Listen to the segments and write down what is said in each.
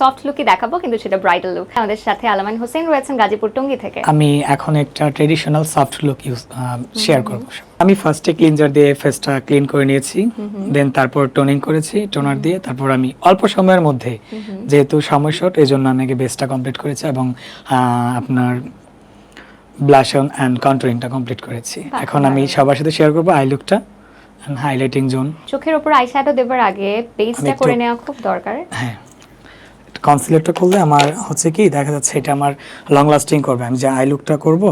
Soft লুকই দেখাবো কিন্তু সেটা ব্রাইডাল লুক আমাদের সাথে আলামান হোসেন রয়েছেন গাজীপুর টঙ্গী থেকে। আমি এখন একটা traditional soft look use share করব। আমি ফার্স্টে ক্লিনজার দিয়ে ফেসটা ক্লিন করে নিয়েছি দেন তারপর টোনিং করেছি টোনার দিয়ে তারপর আমি অল্প সময়ের মধ্যে যেহেতু সময় শর্ট এই জন্য আমি আগে বেসটা কমপ্লিট করেছি এবং আপনার ব্লাশন অ্যান্ড কন্ট্রোলিংটা কমপ্লিট করেছি। এখন আমি সবার সাথে শেয়ার করব আই লুকটা হাইলাইটিং জোন চোখের উপর আইশ্যাডো দেবার আগে বেসটা করে নেওয়া খুব দরকার। হ্যাঁ। কনসিলারটা করলে আমার হচ্ছে কি দেখা যাচ্ছে এটা আমার লং লাস্টিং করবে। আমি যে আই লুকটা করব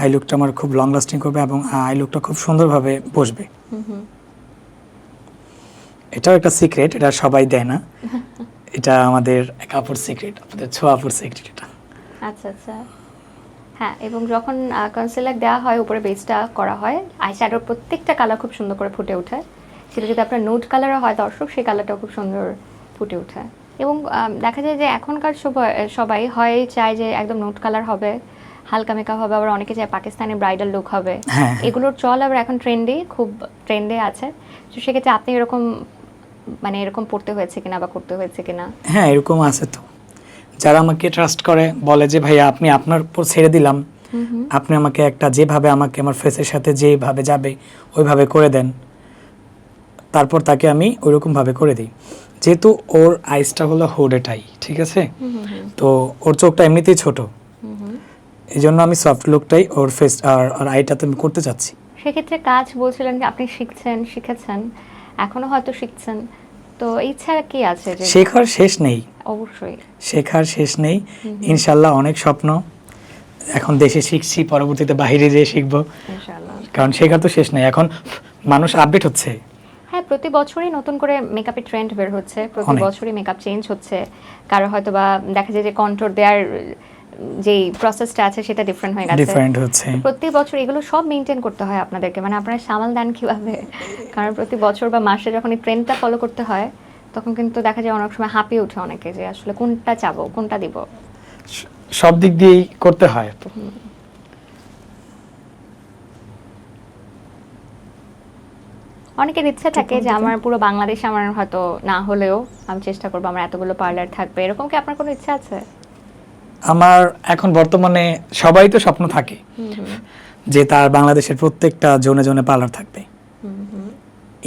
আই লুকটা আমার খুব লং লাস্টিং করবে এবং আই লুকটা খুব সুন্দরভাবে বসবে। এটাও একটা সিক্রেট এটা সবাই দেয় না। এটা আমাদের এক আপুর সিক্রেট আমাদের ছো আপুর সিক্রেট এটা। আচ্ছা আচ্ছা। হ্যাঁ এবং যখন কনসিলার দেওয়া হয় উপরে বেসটা করা হয় আইশ্যাডোর প্রত্যেকটা কালার খুব সুন্দর করে ফুটে ওঠে। সেটা যদি আপনার নোট কালারও হয় দর্শক সেই কালারটাও খুব সুন্দর ফুটে ওঠে। এবং দেখা যায় যে এখনকার সবাই- সবাই হয় চায় যে একদম নোট কালার হবে হালকা মেকআপ হবে আবার অনেকে চায় পাকিস্তানি ব্রাইডাল লুক হবে। হ্যাঁ। এগুলোর চল আবার এখন ট্রেন্ডে খুব ট্রেন্ডে আছে। তো সেক্ষেত্রে আপনি এরকম মানে এরকম পড়তে হয়েছে কিনা বা করতে হয়েছে কিনা? হ্যাঁ এরকম আছে তো। যারা আমাকে ট্রাস্ট করে বলে যে ভাইয়া আপনি আপনার উপর ছেড়ে দিলাম। আপনি আমাকে একটা যেভাবে আমাকে আমার ফেসের সাথে যেভাবে যাবে ওইভাবে করে দেন। তারপর তাকে আমি ওইরকমভাবে করে দিই। যেহেতু ওর আইসটা হলো হোডেটাই ঠিক আছে? তো ওর চোখটা এমনিতেই ছোট। এই জন্য আমি সফট লুকটাই ওর ফেস আর আর আইটাতে আমি করতে চাচ্ছি। সেক্ষেত্রে কাজ বলছিলেন যে আপনি শিখছেন শিখেছেন এখনও হয়তো শিখছেন। তো ইচ্ছা কি আছে যে শেখার শেষ নেই। অবশ্যই। শেখার শেষ নেই। ইনশাল্লাহ অনেক স্বপ্ন। এখন দেশে শিখছি পরবর্তীতে বাইরে যেয়ে শিখব। ইনশাআল্লাহ কারণ শেখার তো শেষ নেই। এখন মানুষ আপডেট হচ্ছে। হ্যাঁ প্রতি বছরই নতুন করে মেকআপের ট্রেন্ড বের হচ্ছে। প্রতি বছরই মেকআপ চেঞ্জ হচ্ছে। কারও হয়তো বা দেখা যায় যে কন্ট্রোল দেওয়ার যেই প্রসেসটা আছে সেটা ডিফারেন্ট হয়ে গেছে। ডিফারেন্ট হচ্ছে। প্রতি বছর এগুলো সব মেনটেন করতে হয় আপনাদেরকে। মানে আপনারা সামাল দেন কীভাবে? কারণ প্রতি বছর বা মাসে যখন এই ট্রেন্ডটা ফলো করতে হয় তখন কিন্তু দেখা যায় অনেক সময় হাঁপিয়ে ওঠে অনেকে যে আসলে কোনটা চাবো কোনটা দিব? সব দিক দিয়েই করতে হয়। অনেকের ইচ্ছে থাকে যে আমার পুরো বাংলাদেশ আমার হয়তো না হলেও আমি চেষ্টা করব আমার এতগুলো পার্লার থাকবে। এরকম কি আপনার কোনো ইচ্ছা আছে? আমার এখন বর্তমানে সবাই তো স্বপ্ন থাকে যে তার বাংলাদেশের প্রত্যেকটা জোনে জোনে পার্লার থাকবে।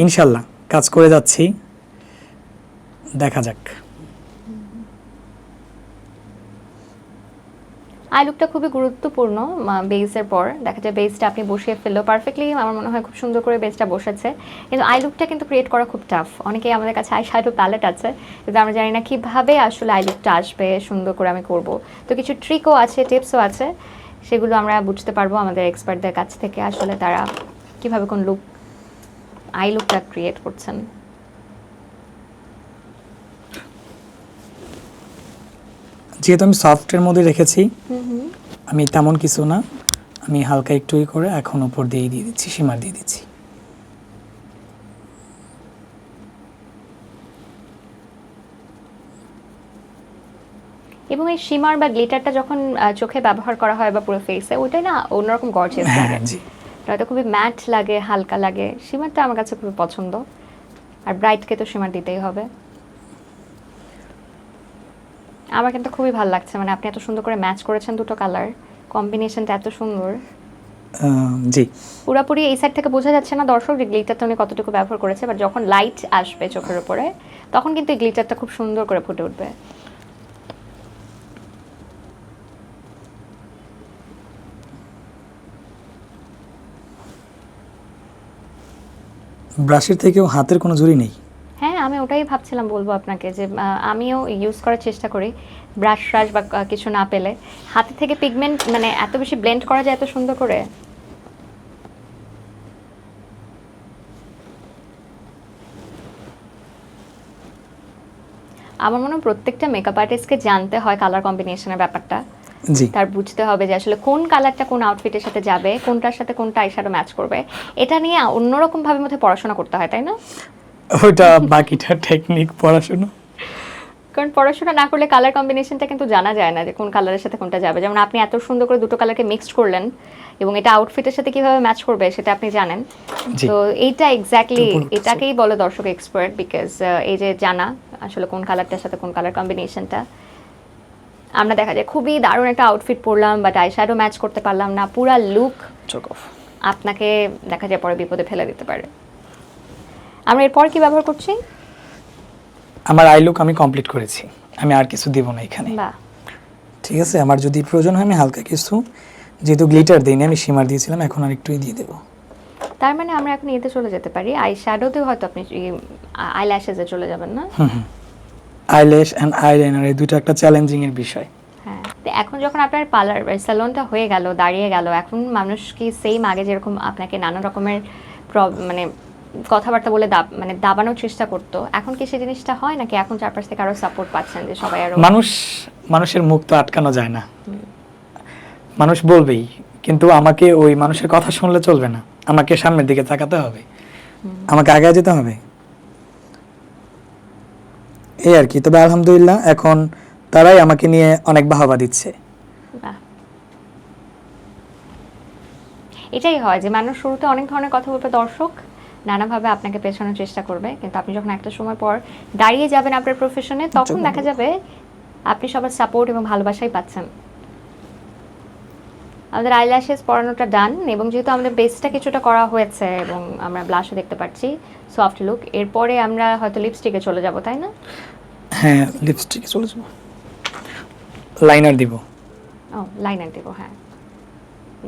ইনশাল্লাহ কাজ করে যাচ্ছি। দেখা যাক। আই লুকটা খুবই গুরুত্বপূর্ণ বেসের পর। দেখা যায় বেসটা আপনি বসিয়ে ফেলল পারফেক্টলি আমার মনে হয় খুব সুন্দর করে বেসটা বসেছে। কিন্তু আই লুকটা কিন্তু ক্রিয়েট করা খুব টাফ অনেকেই আমাদের কাছে আই শ্যাডো প্যালেট আছে, কিন্তু আমরা জানি না কীভাবে আসলে আই লুকটা আসবে, সুন্দর করে আমি করব। তো কিছু ট্রিকও আছে টিপসও আছে, সেগুলো আমরা বুঝতে পারব আমাদের এক্সপার্টদের কাছ থেকে আসলে তারা কীভাবে কোন লুক আই লুকটা ক্রিয়েট করছেন। যেহেতু আমি সফটের মধ্যে রেখেছি আমি তেমন কিছু না। আমি হালকা একটু করে এখন উপর দিয়ে দিয়ে দিচ্ছি সীমার দিয়ে দিচ্ছি। এবং এই শিমার বা গ্লিটারটা যখন চোখে ব্যবহার করা হয় বা পুরো ফেসে ওইটাই না অন্যরকম গর্জিয়াস হ্যাঁ লাগে। জি। খুবই ম্যাট লাগে হালকা লাগে। শিমারটা আমার কাছে খুবই পছন্দ। আর ব্রাইটকে তো শিমার দিতেই হবে। আমার কিন্তু খুবই ভালো লাগছে মানে আপনি এত সুন্দর করে ম্যাচ করেছেন দুটো কালার কম্বিনেশনটা এত সুন্দর। জি। পুরোপুরি এই সাইড থেকে বোঝা যাচ্ছে না দর্শক যে গ্লিটারটা উনি কতটুকু ব্যবহার করেছে বাট যখন লাইট আসবে চোখের উপরে তখন কিন্তু এই গ্লিটারটা খুব সুন্দর করে ফুটে উঠবে। ব্রাশের থেকেও হাতের কোনো জুড়ি নেই? আমি ওটাই ভাবছিলাম বলব আপনাকে যে আমিও ইউজ করার চেষ্টা করি ব্রাশ ফ্রাশ বা কিছু না পেলে। হাতে থেকে পিগমেন্ট মানে এত বেশি ব্লেন্ড করা যায় এত সুন্দর করে? আমার মনে হয় প্রত্যেকটা মেকআপ আর্টিস্টকে জানতে হয় কালার কম্বিনেশনের ব্যাপারটা। জি। তার বুঝতে হবে যে আসলে কোন কালারটা কোন আউটফিটের সাথে যাবে কোনটার সাথে কোনটা আইশ্যাডো ম্যাচ করবে। এটা নিয়ে অন্যরকম ভাবে মধ্যে পড়াশোনা করতে হয় তাই না? ওইটা বাকিটা টেকনিক পড়াশোনা। কারণ পড়াশোনা না করলে কালার কম্বিনেশনটা কিন্তু জানা যায় না যে কোন কালারের সাথে কোনটা যাবে। যেমন আপনি এত সুন্দর করে দুটো কালারকে মিক্সড করলেন এবং এটা আউটফিটের সাথে কীভাবে ম্যাচ করবে সেটা আপনি জানেন। তো এইটা এক্স্যাক্টলি এটাকেই বলে দর্শক এক্সপার্ট বিকজ এই যে জানা আসলে কোন কালারটার সাথে কোন কালার কম্বিনেশনটা আমরা দেখা যায় খুবই দারুণ একটা আউটফিট পরলাম বাট আই শ্যাডো ম্যাচ করতে পারলাম না। পুরা লুক আপনাকে দেখা যায় পরে বিপদে ফেলে দিতে পারে। আমরা এরপর কি ব্যবহার করছি? আমার আই লুক আমি কমপ্লিট করেছি। আমি আর কিছু দিব না এখানে। ঠিক আছে আমার যদি প্রয়োজন হয় আমি হালকা কিছু যেহেতু গ্লিটার দিইনি আমি সীমার দিয়েছিলাম এখন আর একটুই দিয়ে দেবো। তার মানে আমরা এখন এতে চলে যেতে পারি। আই শ্যাডোতেও হয়তো আপনি আই ল্যাশেসে চলে যাবেন না? আইল্যাশ অ্যান্ড আইলাইনার এই দুটো একটা চ্যালেঞ্জিং এর বিষয়। হ্যাঁ। এখন যখন আপনার পার্লার স্যালনটা হয়ে গেল দাঁড়িয়ে গেল এখন মানুষ কি সেম আগে যেরকম আপনাকে নানা রকমের মানে কথাবার্তা বলে মানে দাবানোর চেষ্টা করতো। এখন কি সেই জিনিসটা হয় নাকি এখন চারপাশ থেকে আরও সাপোর্ট পাচ্ছেন যে সবাই আরও মানুষ মানুষের মুখ তো আটকানো যায় না। মানুষ বলবেই কিন্তু আমাকে ওই মানুষের কথা শুনলে চলবে না। আমাকে সামনের দিকে তাকাতে হবে। আমাকে আগে যেতে হবে। এই আর কি। তবে আলহামদুলিল্লাহ এখন তারাই আমাকে নিয়ে অনেক বাহবা দিচ্ছে। এটাই হয় যে মানুষ শুরুতে অনেক ধরনের কথা বলবে দর্শক। নানাভাবে আপনাকে পেছানোর চেষ্টা করবে। কিন্তু আপনি যখন একটা সময় পর দাঁড়িয়ে যাবেন আপনার প্রফেশনে তখন দেখা যাবে আপনি সবার সাপোর্ট এবং ভালোবাসাই পাচ্ছেন। আমাদের আইল্যাশেস পড়ানোটা ডান এবং যেহেতু আমাদের বেসটা কিছুটা করা হয়েছে এবং আমরা ব্লাশও দেখতে পাচ্ছি সফট লুক এরপরে আমরা হয়তো লিপস্টিকে চলে যাব তাই না? হ্যাঁ লিপস্টিকে চলে যাব। লাইনার দিব। ও লাইনার দেবো হ্যাঁ।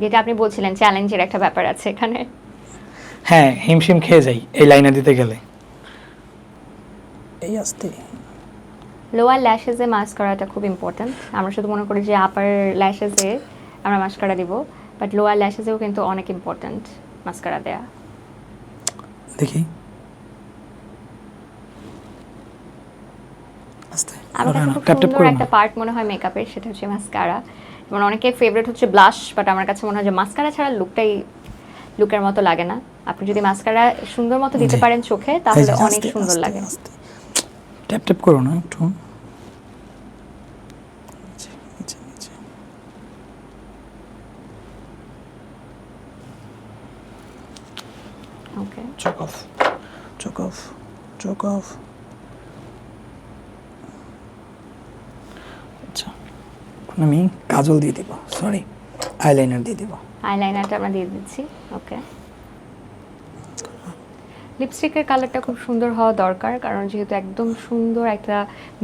যেটা আপনি বলছিলেন চ্যালেঞ্জের একটা ব্যাপার আছে এখানে। হ্যাঁ হিমশিম খেয়ে যাই এই লাইনার দিতে গেলে। এই আসতে। লোয়ার ল্যাশেসে মাস্ক করাটা খুব ইম্পর্ট্যান্ট আমরা শুধু মনে করি যে আপার ল্যাশেসে আমরা মাস্কারা দিব বাট লোয়ার ল্যাশেসেও কিন্তু অনেক ইম্পর্ট্যান্ট মাস্কারা দেয়া। দেখি। আমার কাছে খুব সুন্দর একটা পার্ট মনে হয় মেকআপের সেটা হচ্ছে মাস্কারা যেমন অনেকের ফেভারিট হচ্ছে ব্লাশ বাট আমার কাছে মনে হয় যে মাস্কারা ছাড়া লুকটাই লুকের মতো লাগে না। আপনি যদি মাস্কারা সুন্দর মতো দিতে পারেন চোখে তাহলে অনেক সুন্দর লাগে। ট্যাপ ট্যাপ করো না একটু। নিচে, নিচে, নিচে। ওকে চোখ অফ চোখ অফ চোখ অফ। আচ্ছা এখন আমি কাজল দিয়ে দিব সরি আইলাইনার দিয়ে দিব। আইলাইনারটা আমরা দিয়ে দিচ্ছি ওকে লিপস্টিকের কালারটা খুব সুন্দর হওয়া দরকার, কারণ যেহেতু একদম সুন্দর একটা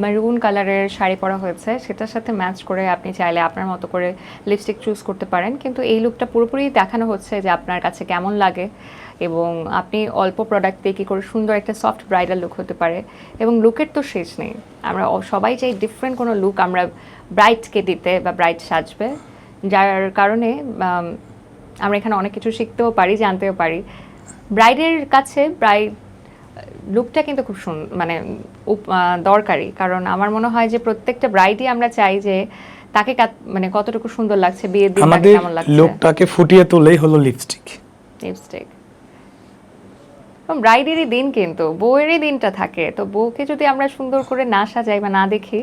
মেরুন কালারের শাড়ি পরা হয়েছে, সেটার সাথে ম্যাচ করে আপনি চাইলে আপনার মতো করে লিপস্টিক চুজ করতে পারেন। কিন্তু এই লুকটা পুরোপুরি দেখানো হচ্ছে যে আপনার কাছে কেমন লাগে এবং আপনি অল্প প্রোডাক্ট দিয়ে কী করে সুন্দর একটা সফট ব্রাইডাল লুক হতে পারে এবং লুকের তো শেষ নেই। আমরা সবাই চাই ডিফারেন্ট কোনো লুক আমরা ব্রাইটকে দিতে বা ব্রাইট সাজবে, যার কারণে আমরা এখানে অনেক কিছু শিখতেও পারি, জানতেও পারি। ব্রাইডের কাছে ব্রাইড লুকটা কিন্তু খুব সুন মানে দরকারি। কারণ আমার মনে হয় যে প্রত্যেকটা ব্রাইডই আমরা চাই যে তাকে মানে কতটুকু সুন্দর লাগছে বিয়ের দিন আমাদের কেমন লাগছে। লোকটাকে ফুটিয়ে তোলেই হলো লিপস্টিক লিপস্টিক ব্রাইডেরই দিন কিন্তু বউয়েরই দিনটা থাকে। তো বউকে যদি আমরা সুন্দর করে না সাজাই বা না দেখি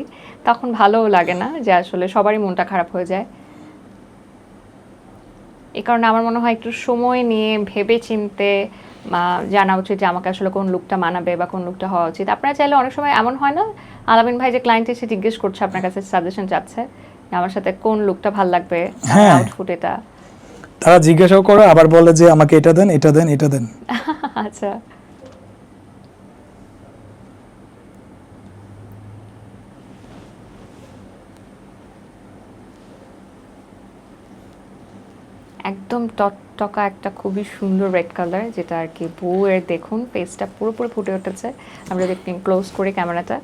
তখন ভালোও লাগে না যে আসলে সবারই মনটা খারাপ হয়ে যায়। এই কারণে আমার মনে হয় একটু সময় নিয়ে ভেবে চিনতে জানা উচিত যে আমাকে আসলে কোন লুকটা মানাবে বা কোন লুকটা হওয়া উচিত। আপনারা চাইলে অনেক সময় এমন হয় না? আলামিন ভাই যে ক্লায়েন্ট এসে জিজ্ঞেস করছে আপনার কাছে সাজেশন চাচ্ছে আমার সাথে কোন লুকটা ভালো লাগবে হ্যাঁ। আউটফুট এটা? তারা জিজ্ঞাসাও করে আবার বলে যে আমাকে এটা দেন এটা দেন এটা দেন। আচ্ছা। একদম টকটকা একটা খুবই সুন্দর রেড কালার যেটা আর কি বউয়ের দেখুন ফেসটা পুরোপুরি ফুটে উঠেছে। আমরা যদি ক্লোজ করি ক্যামেরাটা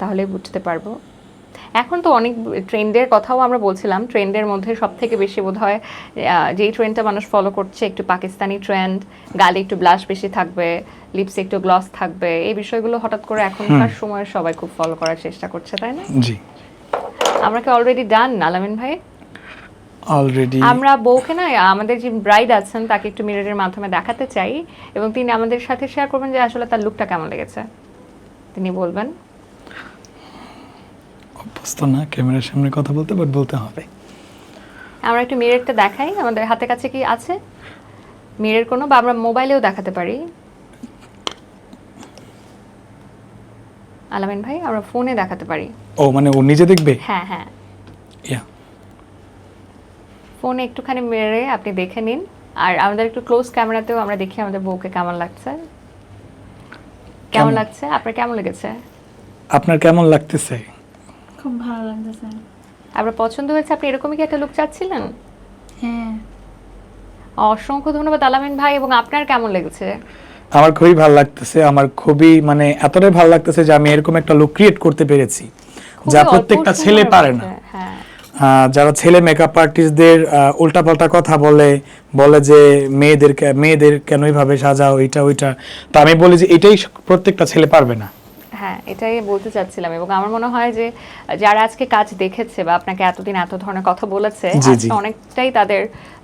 তাহলে বুঝতে পারব। এখন তো অনেক ট্রেন্ডের কথাও আমরা বলছিলাম ট্রেন্ডের মধ্যে সব থেকে বেশি বোধ হয় যেই ট্রেন্ডটা মানুষ ফলো করছে একটু পাকিস্তানি ট্রেন্ড গালে একটু ব্লাশ বেশি থাকবে লিপসে একটু গ্লস থাকবে এই বিষয়গুলো হঠাৎ করে এখনকার সময় সবাই খুব ফলো করার চেষ্টা করছে তাই না? জি। আমরা কি অলরেডি ডান আলামিন ভাই? অলরেডি আমরা বউকে না আমাদের যে ব্রাইড আছেন তাকে একটু মিররের মাধ্যমে দেখাতে চাই এবং তিনি আমাদের সাথে শেয়ার করবেন যে আসলে তার লুকটা কেমন লেগেছে। তিনি বলবেন। অভ্যস্ত না ক্যামেরার সামনে কথা বলতে বাট বলতে হবে। আমরা একটু মিররটা দেখাই আমাদের হাতে কাছে কি আছে? মিরর কোনো বা আমরা মোবাইলেও দেখাতে পারি। আলামিন ভাই আমরা ফোনে দেখাতে পারি। ও মানে ও নিজে দেখবে? হ্যাঁ হ্যাঁ। ইয়া ফোনে একটুখানি মেরে আপনি দেখে নিন। আর আমাদের একটু ক্লোজ ক্যামেরাতেও আমরা দেখি আমাদের বউকে কেমন লাগছে। কেমন? লাগছে? আপনার কেমন লেগেছে? আপনার কেমন লাগতেছে? খুব ভালো লাগতেছে। আপনার পছন্দ হয়েছে? আপনি এরকমই কি একটা লুক চাচ্ছিলেন? হ্যাঁ। অসংখ্য ধন্যবাদ আলামিন ভাই এবং আপনার কেমন লেগেছে? আমার খুবই ভালো লাগতেছে। আমার খুবই মানে এতটাই ভালো লাগতেছে যে আমি এরকম একটা লুক ক্রিয়েট করতে পেরেছি। যা প্রত্যেকটা ছেলে পারে না। যারা ছেলে মেকআপ আর্টিস্টদের উল্টাপাল্টা কথা বলে বলে যে মেয়েদের মেয়েদের কেন এইভাবে সাজাও এটা ওইটা তো আমি বলি যে এটাই প্রত্যেকটা ছেলে পারবে না। হ্যাঁ এটাই বলতে চাচ্ছিলাম এবং আমার মনে হয় যে যারা আজকে কাজ দেখেছে বা আপনাকে এতদিন এত ধরনের কথা বলেছে আজকে অনেকটাই তাদের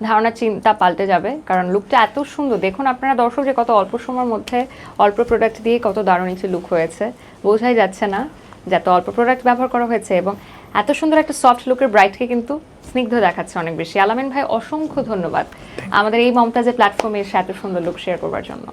ধারণা চিন্তা পাল্টে যাবে। কারণ লুকটা এত সুন্দর। দেখুন আপনারা দর্শক যে কত অল্প সময়ের মধ্যে অল্প প্রোডাক্ট দিয়ে কত দারুণ একটি লুক হয়েছে। বোঝাই যাচ্ছে না যে এত অল্প প্রোডাক্ট ব্যবহার করা হয়েছে এবং এত সুন্দর একটা সফট লুকের ব্রাইটকে কিন্তু স্নিগ্ধ দেখাচ্ছে অনেক বেশি। আলামিন ভাই অসংখ্য ধন্যবাদ। আমাদের এই মমতাজের প্ল্যাটফর্মে এসে এত সুন্দর লুক শেয়ার করবার জন্য।